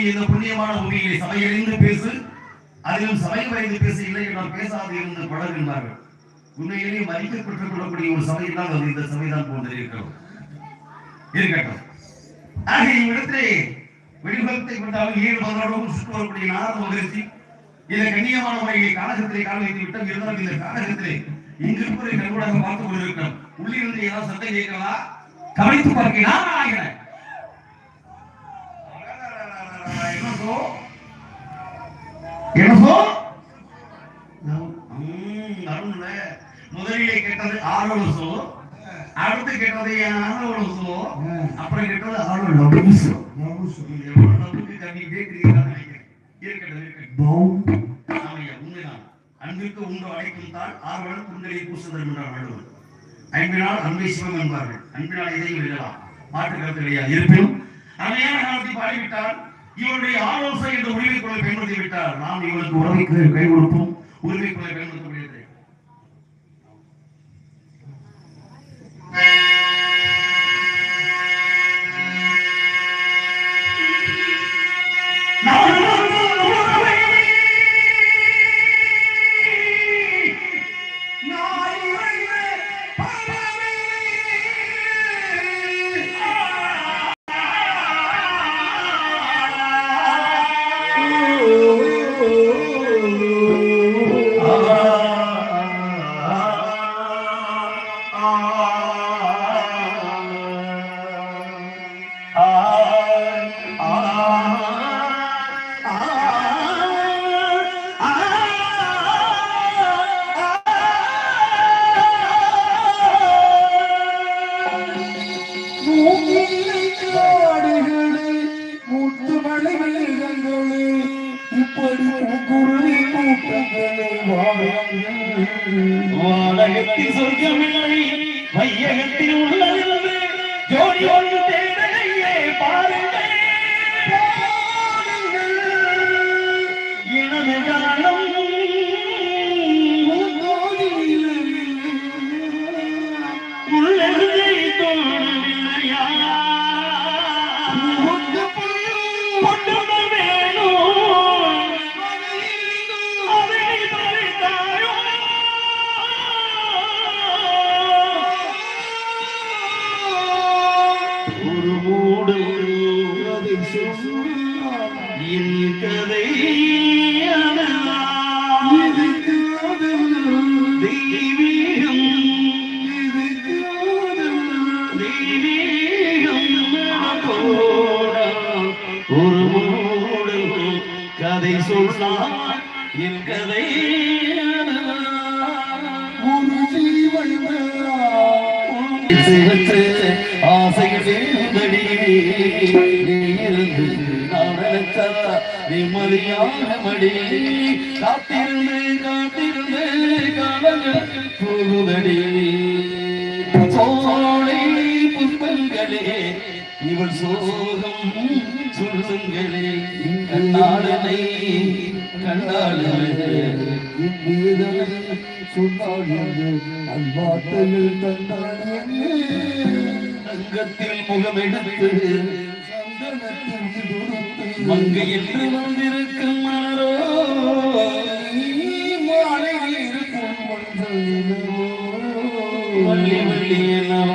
ஊற்றி இந்த புண்ணியமான பூமியிலே சபையறிந்து பேசு அதிலும் சபை வரைந்து பேசு இல்லை என்றால் பேசாது இருந்து பழகின்றார்கள் உண்மையிலேயே மதிக்கப்பட்டுக் கொள்ளக்கூடிய ஒரு சபை தான் அது இந்த சபைதான் போன்று இருக்கிறோம் இருக்கட்டும். ஆக இவ்விடத்திலே வெளிமுகத்தை கொண்டாலும் ஏழு பதினோடு சுற்று வரக்கூடிய நாரத மகிழ்ச்சி. இந்த கண்ணியமான முறையை காலகத்திலே கால வைத்து விட்டோம் இருந்தாலும் இந்த காலகத்திலே இங்கு இருப்பதை கண்கூடாக பார்த்துக் கொண்டிருக்கிறோம் உள்ளிருந்து ஏதாவது சத்தம் கேட்கலாம் கவனித்து பார்க்கிறேன் ஆகிறேன் முதலிலே கேட்டது அடுத்து கேட்டது அப்புறம் கேட்டது எவ்வளவு தண்ணி கேட்கிறீங்கன்னு நினைக்கிறேன். இருக்கட்டும் இருக்கட்டும். ஆமையா உண்மைதான். அன்பிற்கு உண்டு அழைக்கும் தாள் ஆர்வலர் குண்டலை பூசுதல் என்றார் வள்ளுவர் அன்பினால் அன்பை சிவம் என்பார்கள். அன்பினால் இதையும் எழுதலாம் மாற்று கருத்து கிடையாது இருப்பினும் அமையான காலத்தை பாடிவிட்டால் இவருடைய ஆலோசனை என்ற உரிமை பயன்படுத்தி விட்டார். நாம் இவருக்கு உறவைக்கு கை கொடுப்போம். உரிமை பயன்படுத்த முடியாது. കുരുളി കൂട്ടങ്ങളെ വാടകത്തിൽ സ്വർഗമിളി വയ്യകത്തിനുള്ളിൽ ജോലി என் கதை ஒரு ஜீவன் சிவத்து ஆசைகள் வேறுபடி நீ இருந்து நான் நினைச்சா நிம்மதியான மடி காத்திருந்து காத்திருந்து காலங்கள் போகுதடி சோலை புஷ்பங்களே இவள் சோகம் சந்தனத்தில் துடுத்து மங்கை என்று வந்திருக்கும் மலரோ மாலையில் இருக்கும். வள்ளி வள்ளி நவந்தான்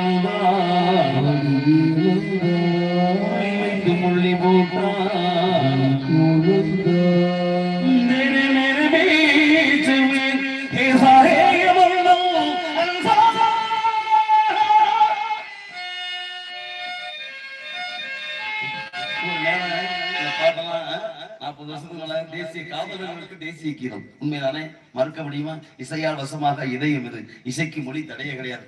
காதலர்களுக்கு உண்மைதானே? மறுக்க முடியுமா? இசையால் வசமாக இதயம் இது. இசைக்கு மொழி தடையே கிடையாது.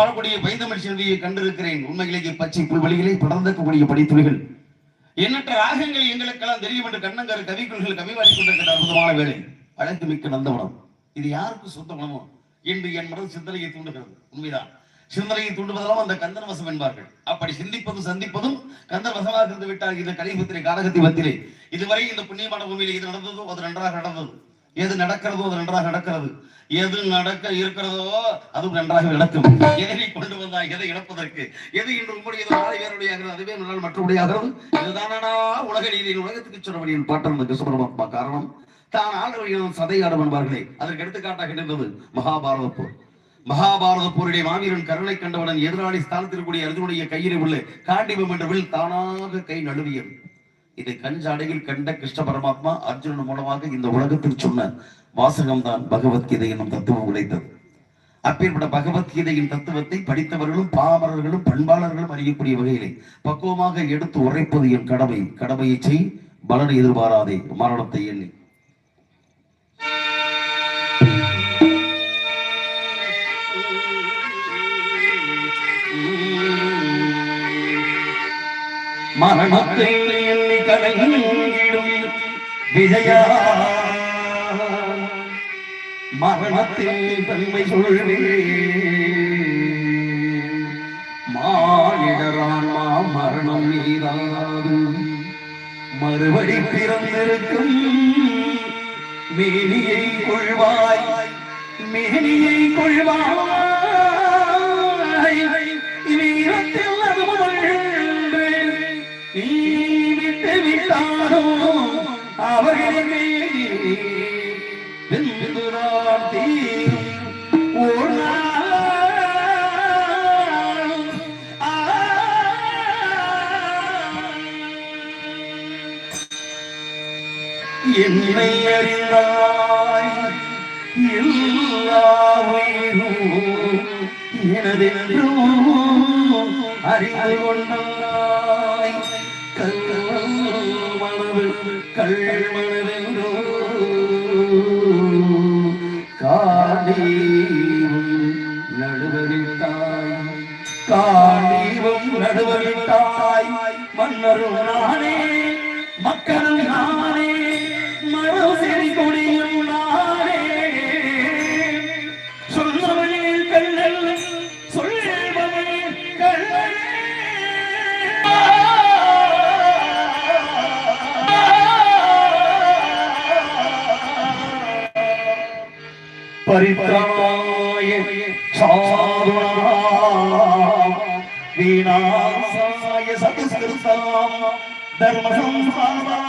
பள்ளி பாடக்கூடிய பைந்தமிழ் செல்வியை கண்டிருக்கிறேன். உண்மையிலேயே பச்சை புல்வெளிகளை படர்ந்திருக்கக்கூடிய படித்துளிகள் எண்ணற்ற ராகங்கள் எங்களுக்கெல்லாம் தெரியும் என்று கண்ணங்கர் கவிக்குள்கள் கவிவாடி கொண்டிருக்கிற அற்புதமான வேலை அழைத்து மிக்க நந்தவனம். இது யாருக்கு சொந்தமனமோ என்று என் மனது சிந்தனையை தூண்டுகிறது. உண்மைதான். சிந்தனையை தூண்டுவதெல்லாம் அந்த கந்தன் வசம் என்பார்கள். அப்படி சிந்திப்பதும் சந்திப்பதும் கந்தன் வசமாக இருந்து விட்டார். இந்த கலிபுத்திரை காரகத்தி மத்திலே இதுவரை இந்த புண்ணியமான பூமியில் இது நடந்ததோ அது நன்றாக நடந்தது? எது நடக்கிறதோ அது நன்றாக நடக்கிறது. எது நடக்க இருக்கிறதோ அதுவும் நன்றாக நடக்கும். எதை கொண்டு வந்தா எதை இழப்பதற்கு? எது இன்று உங்களுடையது நாளை வேறுடையாகிறது. அதுவே நாள் மற்றபடியாகிறது. இதுதானா உலக நீதியின் உலகத்துக்கு சொன்னபடியின் பாட்டம் இந்த காரணம். தான் ஆளுநர்கள் சதையாடும் என்பார்களே. அதற்கு எடுத்துக்காட்டாக இருந்தது மகாபாரத போர் மகாபாரத போருடைய மாவீரன் கருணை கண்டவுடன் எதிராளி ஸ்தானத்தில் கூடிய அர்ஜுனுடைய கையிலே உள்ள காண்டிபம் என்ற வில் தானாக கை நழுவியது. இதை கஞ்சாடையில் கண்ட கிருஷ்ண பரமாத்மா அர்ஜுனன் மூலமாக இந்த உலகத்தில் சொன்ன வாசகம்தான் பகவத்கீதை என்னும் தத்துவம் உழைத்தது அப்பேற்பட்ட பகவத்கீதையின் தத்துவத்தை படித்தவர்களும் பாமரர்களும் பண்பாளர்களும் அறியக்கூடிய வகையிலே பக்குவமாக எடுத்து உரைப்பது என் கடமை. கடமையை செய் பலனை எதிர்பாராதே மரணத்தை எண்ணி. மரணத்தை எண்ணி விஜயா. மரணத்தில் தன்மை சொல்வே மானிடராமா மரணம் மீதாது. மறுபடி பிறந்திருக்கும் மேனியை கொள்வாய் மேனியை கொள்வாய். வீரத்தில் விட்டு விட்டானோ அவர்களே வெந்துரான் தீ ஒரு நாள் ஆ என்னை அறிந்தாய் எல்லா உயிரும் எனதென்றும் அறிந்து கொண்டாய் കൺമണലിനു കാണിയും നടുവലിട്ടായി കാണിയും നടുവലിട്ടായി മണ്ണറും നാണേ परित्रणाय साधुणां विनाशाय सत्कृतां धर्मसंस्थाताये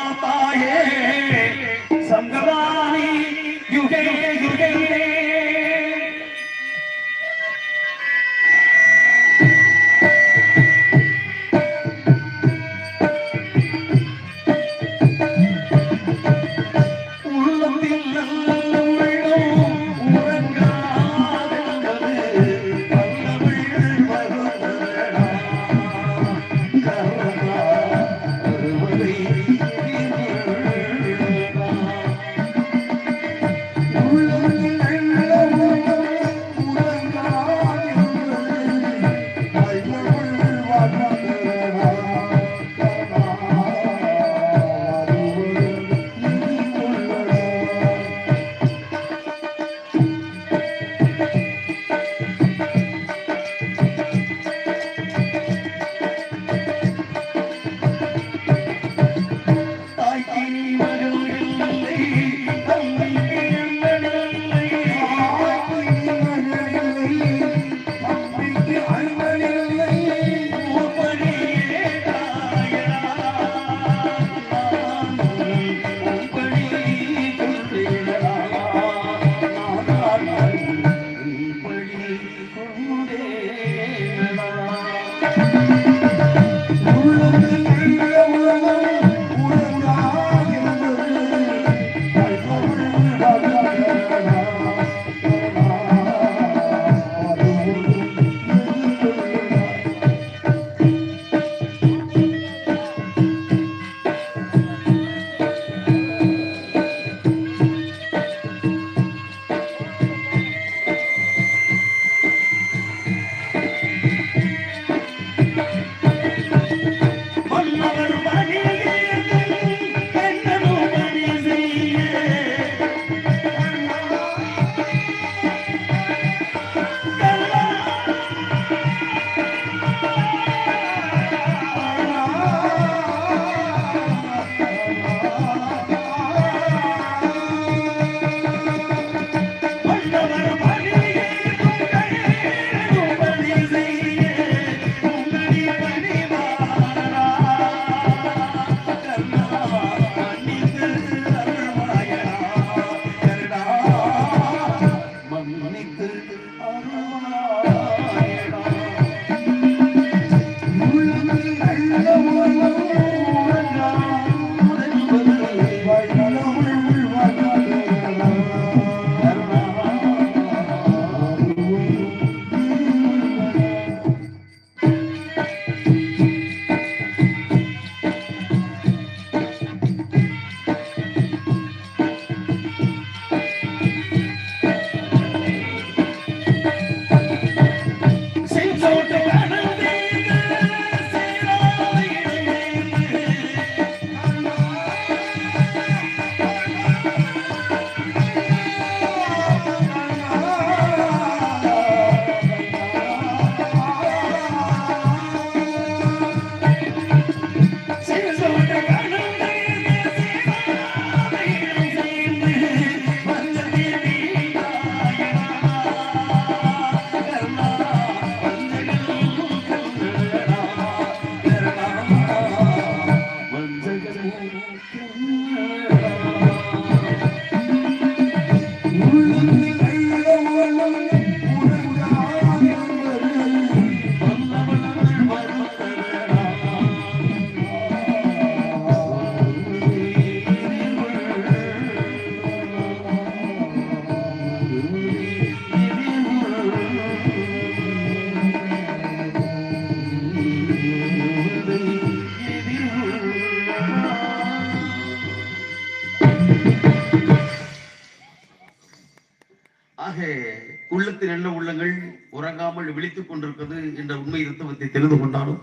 தெரிந்து கொண்டாலும்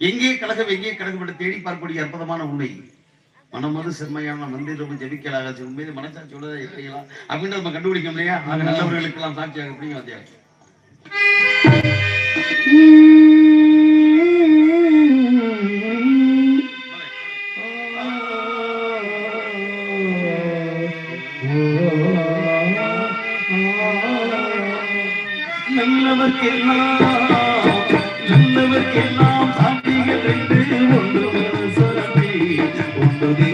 எங்கே கழகம் எங்கே கழகம் என்று தேடி பார்க்கக்கூடிய அற்புதமான உண்மை. மனமது செம்மையான நந்தியிலும் ஜெபிக்கலாக உண்மையிலே மனசாட்சியோட இருக்கிறீங்களா அப்படின்னு நம்ம கண்டுபிடிக்க இல்லையா? ஆக நல்லவர்களுக்கெல்லாம் சாட்சியாக அப்படிங்க அத்தியாயம் நல்லவர்க்கெல்லாம் எல்லாம் சாமிகள் என்று ஒன்று சுரப்பி ஒன்று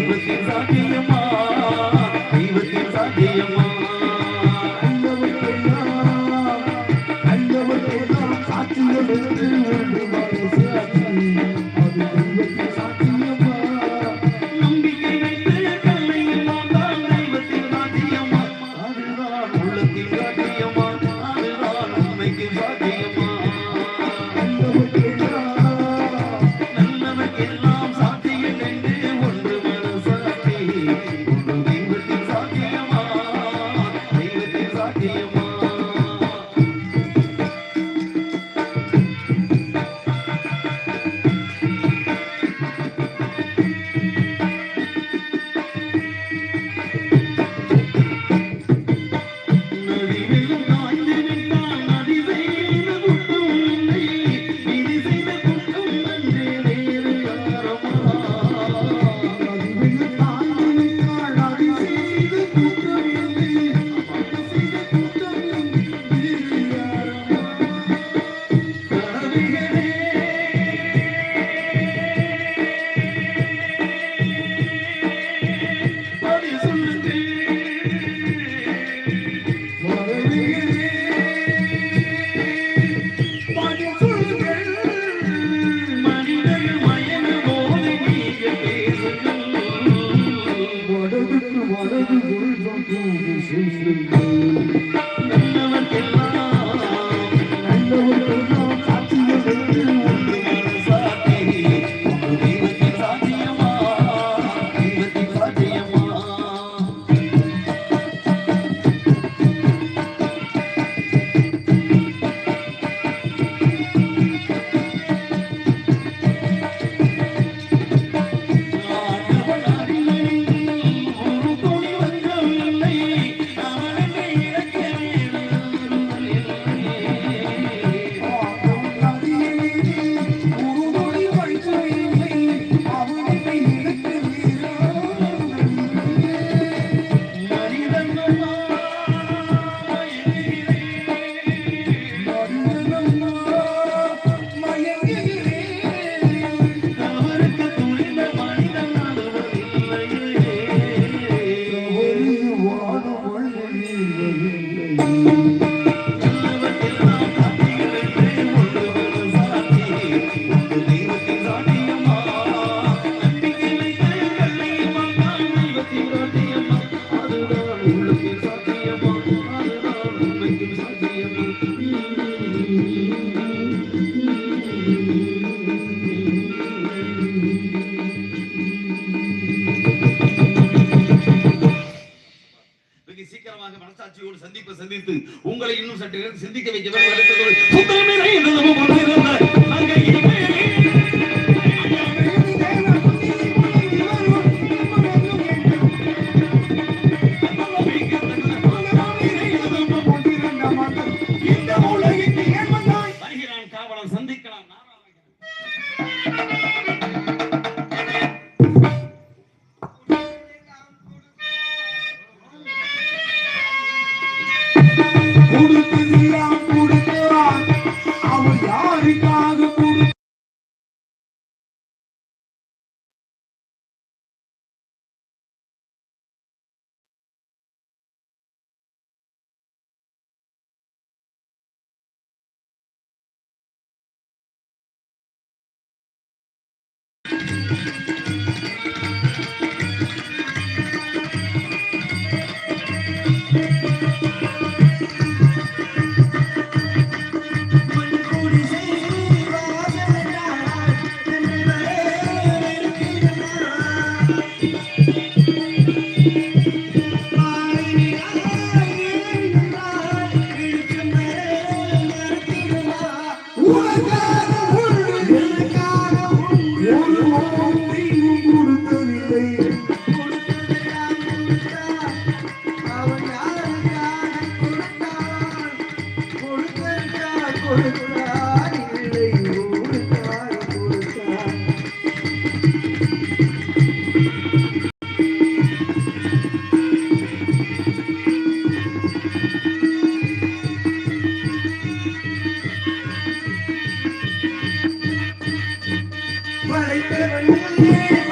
Thank you.